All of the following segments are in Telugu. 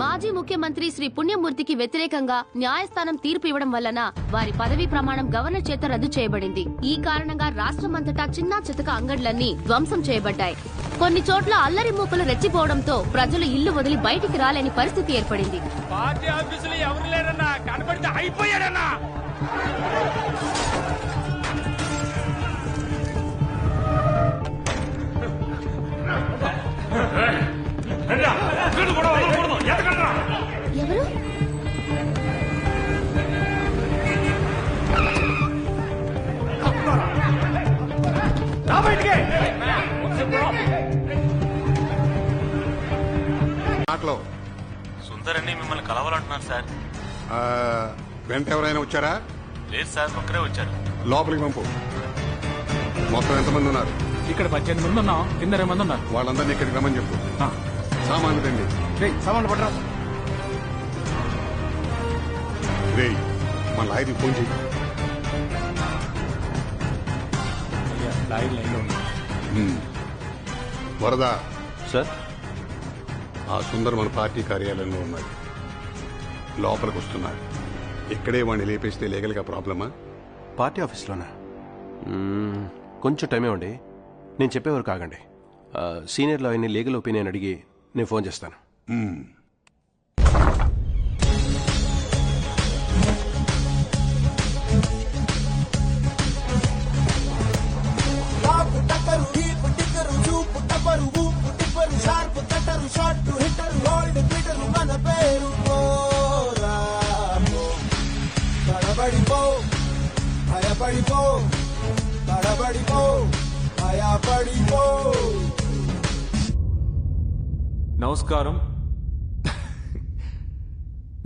మాజీ ముఖ్యమంత్రి శ్రీ పుణ్యమూర్తికి వ్యతిరేకంగా న్యాయస్థానం తీర్పు ఇవ్వడం వలన వారి పదవీ ప్రమాణం గవర్నర్ చేత రద్దు చేయబడింది. ఈ కారణంగా రాష్ట్రమంతటా చిన్నా చితక అంగడ్లన్నీ ధ్వంసం చేయబడ్డాయి. కొన్ని చోట్ల అల్లరి మూకలు రెచ్చిపోవడంతో ప్రజలు ఇల్లు వదిలి బయటికి రాలేని పరిస్థితి ఏర్పడింది. పార్టీ ఆఫీసులో ఎవరు లేరన్నా? కనబడితే అయిపోయాడన్నా? ఎవరు? మాటలో. సుందర్ అన్ని మిమ్మల్ని కలవాలంటున్నారు సార్. వెంట ఎవరైనా వచ్చారా? లేదు సార్ ఒక్కరే వచ్చారు. లోపలికి పంపు. మొత్తం ఎంతమంది ఉన్నారు? ఇక్కడ పద్దెనిమిది మంది ఉన్నాం కింద మంది ఉన్నారు. వాళ్ళందరినీ ఇక్కడికి రమ్మని చెప్పు. సామాన్లు రండి సామాన్లు పడరా రే లాయర్కి ఫోన్ చేయి ఉమ్. వరద? సార్? ఆ సుందర్ మన పార్టీ కార్యాలయంలో ఉన్నాడు. లోపలికి వస్తున్నాడు. ఇక్కడే వాడిని లేపేస్తే లీగల్గా ప్రాబ్లమా? పార్టీ ఆఫీస్లోనా? మ్మ్, కొంచెం టైం ఇవ్వండి నేను చెప్పేవరకు ఆగండి. ఆ, సీనియర్ లాయర్ని లీగల్ ఒపీనియన్ అడిగి నేను ఫోన్ చేస్తాను. ఉమ్. టాపు టక్కరు నమస్కారం.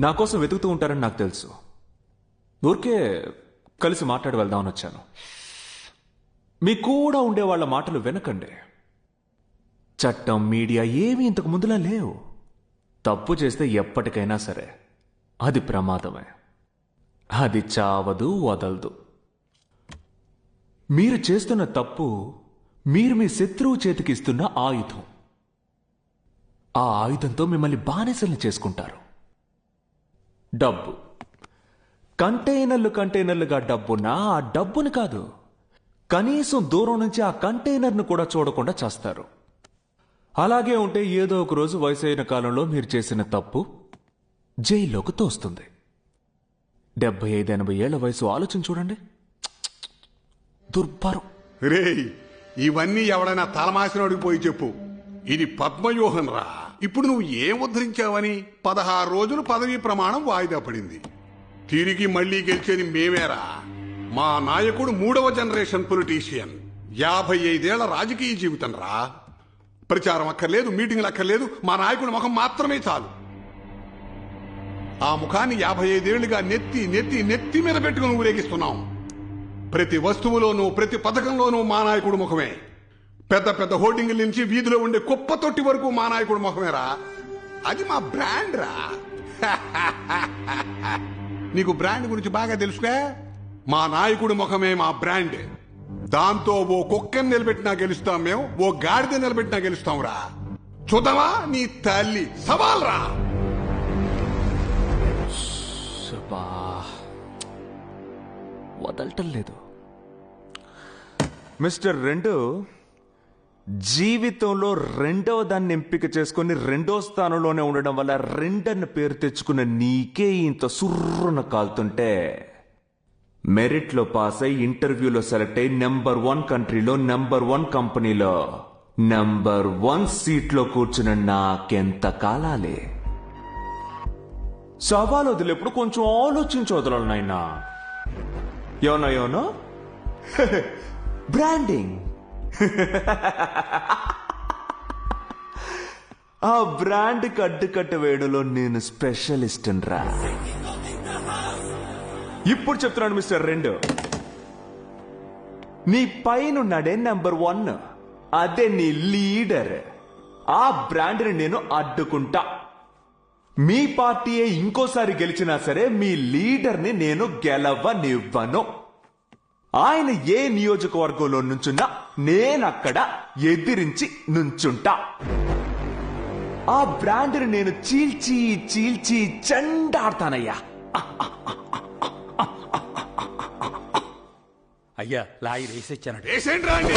నా కోసం వెతుకుతూ ఉంటారని నాకు తెలుసు. ఊరికే కలిసి మాట్లాడి వెళ్దామని వచ్చాను. మీ కూడా ఉండే వాళ్ళ మాటలు వెనకండి. చట్టం మీడియా ఏమీ ఇంతకు ముందులా లేవు. తప్పు చేస్తే ఎప్పటికైనా సరే అది ప్రమాదమే. అది చావదు వదలదు. మీరు చేస్తున్న తప్పు మీరు మీ శత్రువు చేతికి ఇస్తున్న ఆయుధం. ఆ ఆయుధంతో మిమ్మల్ని బానిసల్ని చేసుకుంటారు. డబ్బు. కంటైనర్లు కంటైనర్లుగా డబ్బున్నా ఆ డబ్బుని కాదు. కనీసం దూరం నుంచి ఆ కంటైనర్ను కూడా చూడకుండా చేస్తారు. అలాగే ఉంటే ఏదో ఒక రోజు వయసైన కాలంలో మీరు చేసిన తప్పు జైల్లోకి తోస్తుంది. డెబ్బై ఐదు ఎనభై ఏళ్ళ వయసు ఆలోచన చూడండి. దుర్భరం. రే ఇవన్నీ ఎవడైనా తలమాసినోడికి పోయి చెప్పు. ఇది పద్మవ్యూహం రా ఇప్పుడు నువ్వు ఏం ఉద్ధరించావని పదహారు రోజులు పదవీ ప్రమాణం వాయిదా పడింది. తిరిగి మళ్ళీ గెలిచేది మేమేరా? మా నాయకుడు మూడవ జనరేషన్ పొలిటీషియన్. యాభై ఐదేళ్ళ రాజకీయ జీవితం రా. ప్రచారం అక్కర్లేదు మీటింగ్లు అక్కర్లేదు మా నాయకుడి ముఖం మాత్రమే చాలు. ఆ ముఖాన్ని యాభై ఐదేళ్ళుగా నెత్తి నెత్తి నెత్తి మీద పెట్టుకుని ఊరేగిస్తున్నాం. ప్రతి వస్తువులోనూ ప్రతి పథకంలోనూ మా నాయకుడు ముఖమే. పెద్ద పెద్ద హోర్డింగ్ల నుంచి వీధిలో ఉండే కుప్ప తొట్టి వరకు మా నాయకుడు ముఖమేరా అది మా బ్రాండ్ రా. నీకు బ్రాండ్ గురించి బాగా తెలుసుగా? మా నాయకుడి ముఖమే మా బ్రాండ్. దాంతో ఓ కుక్కని నిలబెట్టినా గెలుస్తాం మేము ఓ గాడిద నిలబెట్టినా గెలుస్తాం రా. చూద్దామా? నీ తల్లి సవాల్ రా. వదలటం లేదు. మిస్టర్ రెండు జీవితంలో రెండవ దాన్ని ఎంపిక చేసుకుని రెండో స్థానంలోనే ఉండడం వల్ల రెండన్న పేరు తెచ్చుకున్న నీకే ఇంత సుర్రున కాలుతుంటే మెరిట్లో పాస్ అయి ఇంటర్వ్యూలో సెలెక్ట్ అయి నెంబర్ వన్ కంట్రీలో నెంబర్ వన్ కంపెనీలో నెంబర్ వన్ సీట్లో కూర్చున్న నాకెంత కాలాలే? సవాలు వదిలేప్పుడు కొంచెం ఆలోచించి వదలాలి నాయనా. యోనో యోనో బ్రాండింగ్ ఆ బ్రాండ్ అడ్డుకట్ట వేయడంలో నేను స్పెషలిస్ట్ రా ఇప్పుడు చెప్తున్నాను మిస్టర్ రెండు. నీ పైనున్నాడే నెంబర్ వన్. అదే నీ లీడర్. ఆ బ్రాండ్ని నేను అడ్డుకుంటా. మీ పార్టీయే ఇంకోసారి గెలిచినా సరే మీ లీడర్ని నేను గెలవనివ్వను. ఆయన ఏ నియోజకవర్గంలో నుంచున్నా నేనక్కడ ఎదిరించి నుంచుంటా. ఆ బ్రాండ్ నేను చీల్చి చీల్చి చెండాడతానయ్యా. అయ్యా లాయి అండి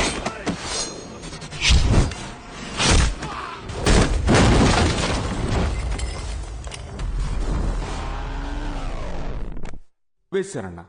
వేశారన్నా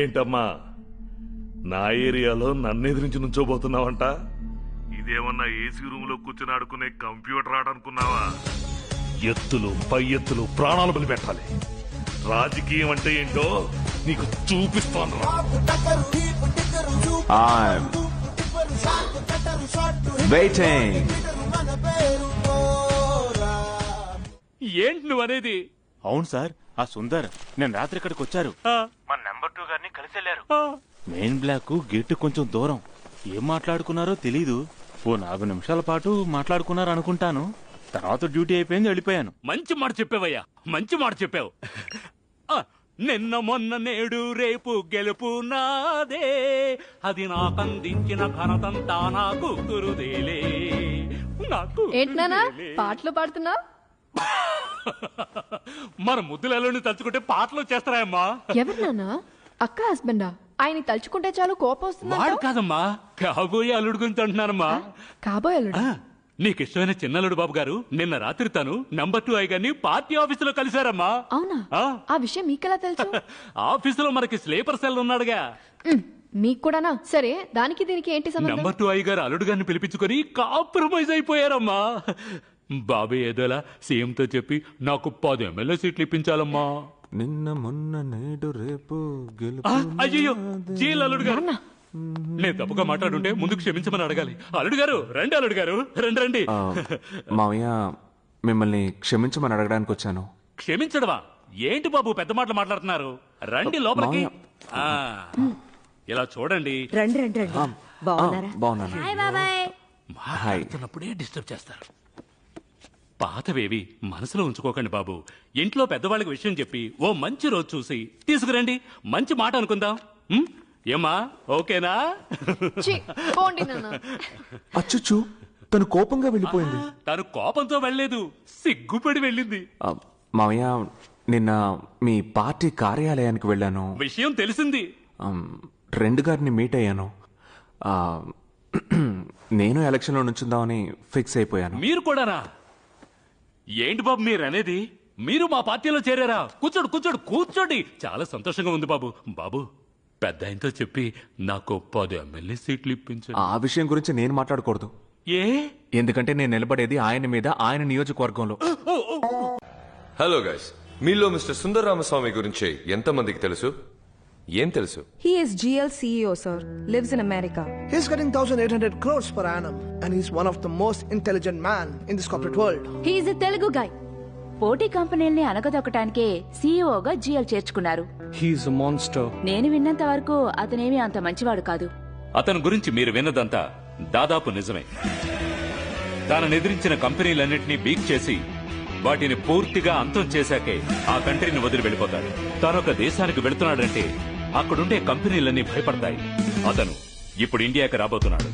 ఏంటమ్మా నా ఏరియాలో నన్ను ఎదిరించి నుంచోబోతున్నావంట? ఇదేమన్నా ఏసీ రూమ్లో కూర్చుని ఆడుకునే కంప్యూటర్ ఆట అనుకున్నావా ఎత్తులు పై ఎత్తులు ప్రాణాలు బలి పెట్టాలి రాజకీయం అంటే ఏంటో నీకు చూపిస్తాను ఏంటి నువ్వు అనేది? అవును సార్ ఆ సుందర్ నేను రాత్రి ఇక్కడికి వచ్చారు. ఆ, మన నెంబర్ కలిసి వెళ్ళారు. మెయిన్ బ్లాక్ గేట్ కొంచెం దూరం. ఏం మాట్లాడుకున్నారో తెలీదు. ఓ నాలుగు నిమిషాల పాటు మాట్లాడుకున్నారు అనుకుంటాను తర్వాత డ్యూటీ అయిపోయింది వెళ్ళిపోయాను. మంచి మాట చెప్పావయ్యా. మంచి మాట చెప్పావు. ఆ, నిన్న మొన్న నేడు రేపు గెలుపు నాదే. అది నాకందించిన ఘనతంతా నాకు గురుదేలే. నాకు గురుదేలే. పాటలు పాడుతున్నా మన ముద్దులలో తలుచుకుంటే పాటలు చేస్తారాయమ్మా ఎవరు నాన్న? అక్క హస్బెండా ఆయన తలుచుకుంటే చాలు కోపం వాడు వస్తుందంటావ్? కాదమ్మా. కాబోయే అల్లుడు గురించి అంటున్నానమ్మా కాబోయే అల్లుడు. ఆ, నీకు ఇష్టమైన చిన్నల్లుడు బాబు గారు నిన్న రాత్రి తను నంబర్ టూ గారిని పార్టీ ఆఫీసులో కలిశారమ్మా. అవునా? ఆ. ఆ విషయం మీకెలా తెలుసు? ఆఫీసులో మనకి స్లీపర్ సెల్ ఉన్నాడుగా. ఉమ్, మీకు కూడానా సరే దానికి దీనికి ఏంటి సంబంధం? నంబర్ టూ అయ్య గారు అల్లుడు గారిని పిలిపించుకొని కాంప్రమైజ్ అయిపోయారమ్మా. బాబాయ్ ఏదోలా సీఎం తో చెప్పి నాకు పది ఎమ్మెల్యే సీట్లు ఇప్పించాలమ్మా. నిన్న మొన్న నేడు రేపు ఆ, అయ్యయ్యో జీల్ అల్లుడు గారు. నేను తప్పుగా మాట్లాడుంటే ముందు క్షమించమని అడగాలి. అల్లుడు గారు రండి అల్లుడు గారు రండి రండి. మావయ్య మిమ్మల్ని క్షమించమని అడగడానికి వచ్చాను. క్షమించడమా? ఏంటి బాబు పెద్ద మాటలు మాట్లాడుతున్నారు? రండి లోపలికి. ఆ, ఇలా చూడండి. రండి రండి బాగున్నారా? బాగున్నాను. మాట్లాడుతున్నప్పుడే డిస్టర్బ్ చేస్తారు. పాతవేవి మనసులో ఉంచుకోకండి బాబు. ఇంట్లో పెద్దవాళ్ళకి విషయం చెప్పి ఓ మంచి రోజు చూసి తీసుకురండి. మంచి మాట అనుకుందాం. ఉం? ఏమ్మా? ఓకేనా? ఛీ, పోండి నాన్న. అచ్చుచ్చు తను కోపంగా వెళ్ళిపోయింది. తను కోపంతో వెళ్ళలేదు. సిగ్గుపడి వెళ్ళింది. ఆ, మావయ్య నిన్న మీ పార్టీ కార్యాలయానికి వెళ్ళాను. విషయం తెలిసింది. ఆమ్, రెండు గారిని మీట్ అయ్యాను. ఆ, నేను ఎలక్షన్లో నుంచుందామని ఫిక్స్ అయిపోయాను. మీరు కూడానా? ఏంటి బాబు మీరు అనేది మీరు మా పార్టీలో చేరారా? కూర్చోడు కూర్చోడు కూర్చోండి. చాలా సంతోషంగా ఉంది బాబు. బాబు పెద్ద ఆయనతో చెప్పి నాకు పది ఎమ్మెల్యే సీట్లు ఇప్పించండి. ఆ విషయం గురించి నేను మాట్లాడకూడదు. ఏ? ఎందుకంటే నేను నిలబడేది ఆయన మీద ఆయన నియోజకవర్గంలో. హలో గైస్ మీలో మిస్టర్ సుందర రామస్వామి గురించి ఎంతమందికి తెలుసు? ఏం తెలుసు He is GL CEO, sir. Lives in America. He's getting 1,800 crores per annum, and he's one of the most intelligent man in this corporate world. He's Telugu guy పోటీ కంపెనీల్ని అనగదొక్కటానికే సీఈఓగా జీఎల్ చేర్చుకున్నారు He's a monster. నేను విన్నంత వరకు అతనేమి అంత మంచివాడు కాదు అతని గురించి మీరు విన్నదంతా దాదాపు నిజమే తాను ఎదిరించిన కంపెనీలన్నింటినీ బీక్ చేసి వాటిని పూర్తిగా అంతం చేశాకే ఆ కంట్రీని వదిలి వెళ్ళిపోతాడు తాను ఒక దేశానికి వెళుతున్నాడంటే అక్కడుండే కంపెనీలన్నీ భయపడతాయి. అతను ఇప్పుడు ఇండియాకి రాబోతున్నాడు.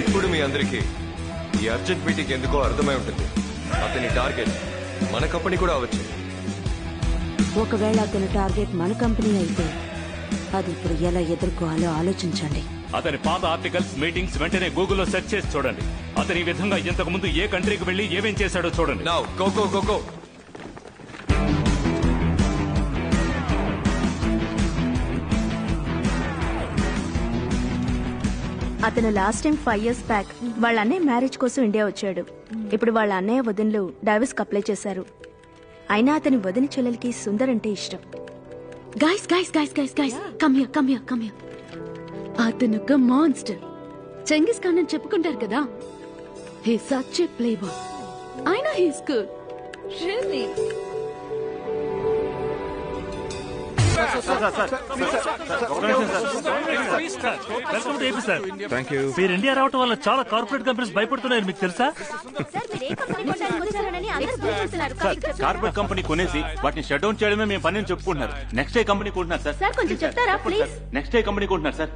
ఇప్పుడు మీ అందరికీ ఈ అర్జెంట్ మీటింగ్ ఎందుకో అర్థమై ఉంటుంది. అతని టార్గెట్ మన కంపెనీ కూడా అవ్వచ్చు. ఒకవేళ అతని టార్గెట్ మన కంపెనీ అయితే అది ఇప్పుడు ఎలా ఎదుర్కోవాలో ఆలోచించండి. అతని పాత ఆర్టికల్స్ మీటింగ్స్ వెంటనే గూగుల్లో సెర్చ్ చేసి చూడండి. అతని ఈ విధంగా ఇంతకు ముందు ఏ కంట్రీకి వెళ్ళి ఏమేం చేశాడో చూడండి. Now go go go go అతను last time five years back వాళ్ళ అన్నయ్య మ్యారేజ్ కోసం ఇండియా వచ్చాడు. ఇప్పుడు వాళ్ళ అన్నయ్య వదినలు డైవర్స్ అప్లై చేశారు. అయినా అతని వదిన చెల్లెలకి సుందర్ అంటే ఇష్టం. Guys guys guys guys guys come here come here come here అతను ఒక మాన్స్టర్ చెంగిస్ ఖాన్ అని చెప్పుకుంటారు కదా. He such a play boy అయినా he's good really thank you మీరు ఇండియా రావటం వల్ల చాలా కార్పొరేట్ కంపెనీస్ భయపడుతున్నాయి మీకు తెలుసా? కార్పొరేట్ కంపెనీ కొనేసి వాటిని షట్ డౌన్ చేయడమే మేము పని అని చెప్పుకుంటున్నారు. నెక్స్ట్ డే కంపెనీ కొంటున్నారు సార్ సార్ కొంచెం చెప్తారా ప్లీజ్ నెక్స్ట్ డే కంపెనీ కొంటున్నారు సార్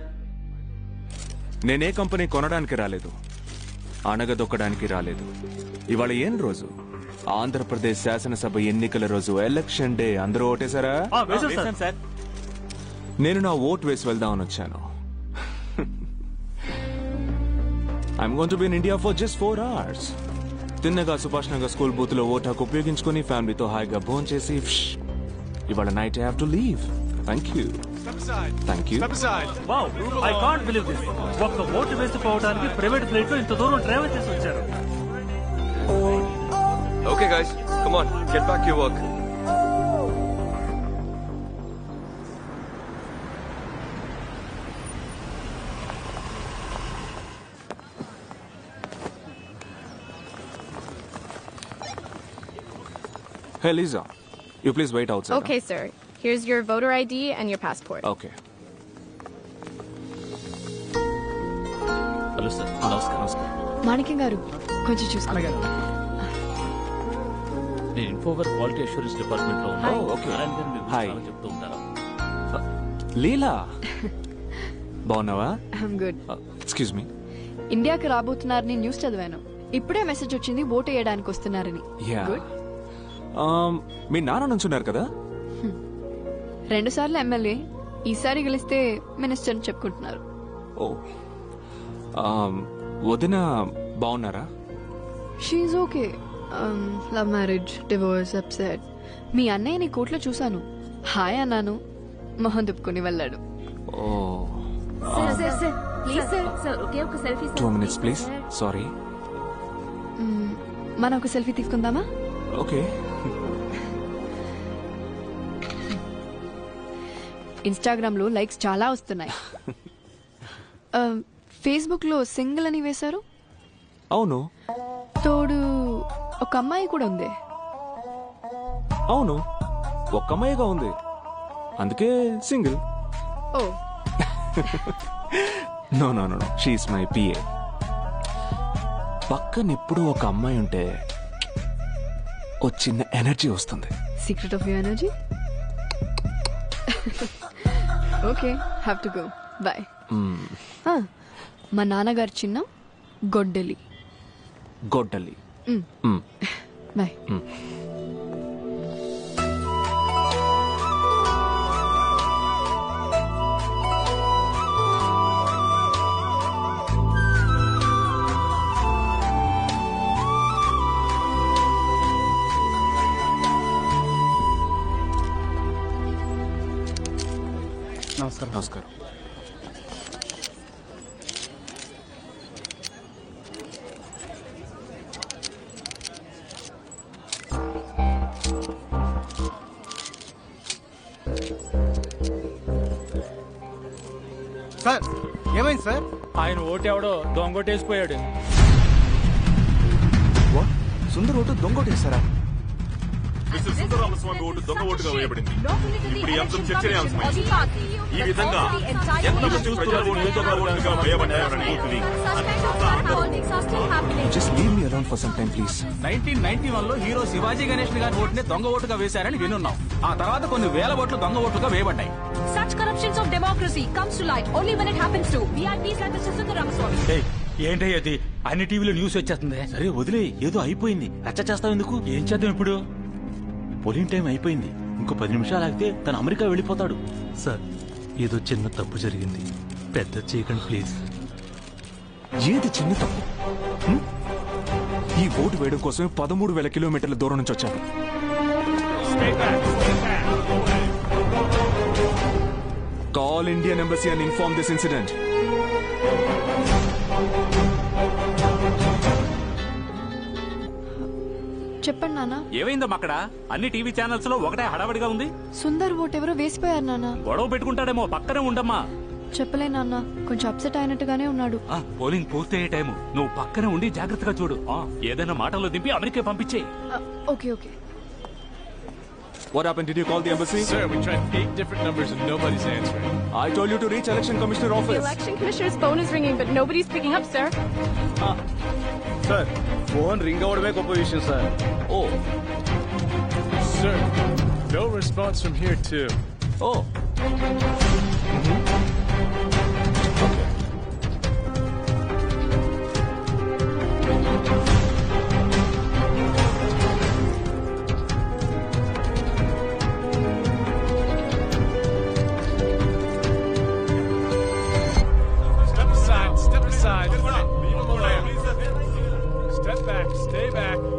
నేనే కంపెనీ కొనడానికి రాలేదు. అణగదొక్కడానికి రాలేదు. ఇవాళ ఏం రోజు? ఆంధ్రప్రదేశ్ శాసనసభ ఎన్నికల రోజు ఎలక్షన్ డే. అందరూ ఓటేశారా? సార్. నేను నా ఓట్ వేసి వెళ్దామని వచ్చాను. I'm gonna be in India for just four hours తిన్నగా సుభాష్ నగర్ స్కూల్ బూత్లో ఓట్ హక్కు ఉపయోగించుకుని ఫ్యామిలీతో హాయిగా భోజనం చేసి. ఇవాళ night have to leave thank you thank you wow I can't believe this ఒక్క ఓటు వేసిపోవడానికి ప్రైవేట్ ఫ్లైట్లో ఇంత దూరం ట్రావెల్ చేసి వచ్చారు. Okay guys come on get back your work hey Lisa you please wait out Okay, sir. Here's your voter ID and your passport. Okay hello sir నమస్కారం నమస్కారం మాణిక్యం గారు కొంచెం చూసుకోండి నేను ఇన్ఫోవర్ క్వాలిటీ అష్యూరెన్స్ డిపార్ట్మెంట్లో ఉన్నాను Oh, okay. నారాయణ గారు మీకు Hi. చాలా చెప్తూ ఉంటారు. లీలా? బాగున్నావా? ఐఎమ్ గుడ్ ఎక్స్క్యూజ్ మీ ఇండియాకి రాబోతున్నారని న్యూస్ చదివాను. ఇప్పుడే మెసేజ్ వచ్చింది ఓటు వేయడానికి వస్తున్నారని. యా గుడ్ మీ నాన్న నుంచున్నారు కదా? రెండు సార్లు ఎమ్మెల్యే ఈసారి గెలిస్తే మినిస్టర్ అని చెప్పుకుంటున్నారు. ఓ Um, వదిన బాగున్నారా? She okay love marriage divorce upset మీ అన్నయ్యని కోర్టులో చూశాను. హాయ్ అన్నాను. మొహం తిప్పుకొని వెళ్ళాడు. ఓ. Sir sir sir please sir two minutes please hmm, మనం ఒక సెల్ఫీ తీసుకుందామా? ఓకే ఇన్స్టాగ్రామ్లో లైక్స్ చాలా వస్తున్నాయి. ఫేస్బుక్లో సింగిల్ అని వేశారు. అవును. తోడు ఒక అమ్మాయి కూడా ఉంది. అవును. ఒక్క అమ్మాయిగా ఉంది. అందుకే single. Oh. No no no she's my PA పక్కన ఎప్పుడు ఒక అమ్మాయి ఉంటే ఓ చిన్న ఎనర్జీ వస్తుంది. Secret of you energy okay have to go bye. మా నాన్నగారు చిన్న గొడ్డలి. గొడ్డలి. బాయ్. సార్ ఏమైంది సార్? ఆయన ఓటు ఎవడో దొంగోటేసిపోయాడు సుందర్ ఓటు దొంగోటేశారా మిస్టర్ సుందరరామస్వామి ఓటు దొంగ ఓటుగా వేయబడింది. ఇప్పుడు ఈ అంశం చర్చనీయాంశమైంది ఈ విధంగా ఎంతమంది ఓట్లు దొంగ నైన్టీన్ నైన్టీ వన్లో హీరో శివాజీ గణేష్ గారి ఓటుని దొంగ ఓటుగా వేశారని వినున్నాం. ఆ తర్వాత కొన్ని వేల ఓట్లు దొంగ ఓట్లుగా వేయబడ్డాయి. Such corruptions of democracy comes to light only when it happens to VIPs like Mr. Sundararamaswamy. ఏంటి అది అన్ని టీవీలో న్యూస్ వచ్చేస్తుంది. సరే వదిలే. ఏదో అయిపోయింది. రచ్చ చేస్తావు ఎందుకు? ఏం చేద్దాం ఇప్పుడు? పోలింగ్ టైం అయిపోయింది. ఇంకో పది నిమిషాలు ఆగితే తను అమెరికా వెళ్ళిపోతాడు. సార్ ఏదో చిన్న తప్పు జరిగింది. పెద్ద చేయకండి ప్లీజ్. ఏది చిన్న తప్పు? హ్మ్? ఈ ఓటు వేయడం కోసమే పదమూడు వేల కిలోమీటర్ల దూరం నుంచి వచ్చాను. Call Indian embassy and inform this incident చెప్పండి నాన్న. ఏమైందమ్మా అక్కడ? అన్ని టీవీ ఛానల్స్లో ఒకటే హడావడిగా ఉంది? సుందర్ ఓట్ ఎవరో వేసిపోయారు నాన్న. గొడవ పెట్టుకుంటాడేమో పక్కనే ఉండమ్మా. చెప్పలే నాన్న కొంచెం అప్సెట్ అయినట్టుగానే ఉన్నాడు. ఆ, పోలింగ్ పూర్తయ్యే టైము. నువ్వు పక్కనే ఉండి జాగ్రత్తగా చూడు. ఆ, ఏదైనా మాటల్లో దింపి అమెరికా పంపించే okay okay. What happened? Did you call the embassy? Sir, we tried eight different numbers and nobody's answering. I told you to reach election commissioner office. The election commissioner's phone is ringing, but nobody's picking up, sir. Ah. Sir, phone ring avadame goppa vishayam, sir. Oh. Sir, no response from here too. Oh. Mm -hmm. Stay back.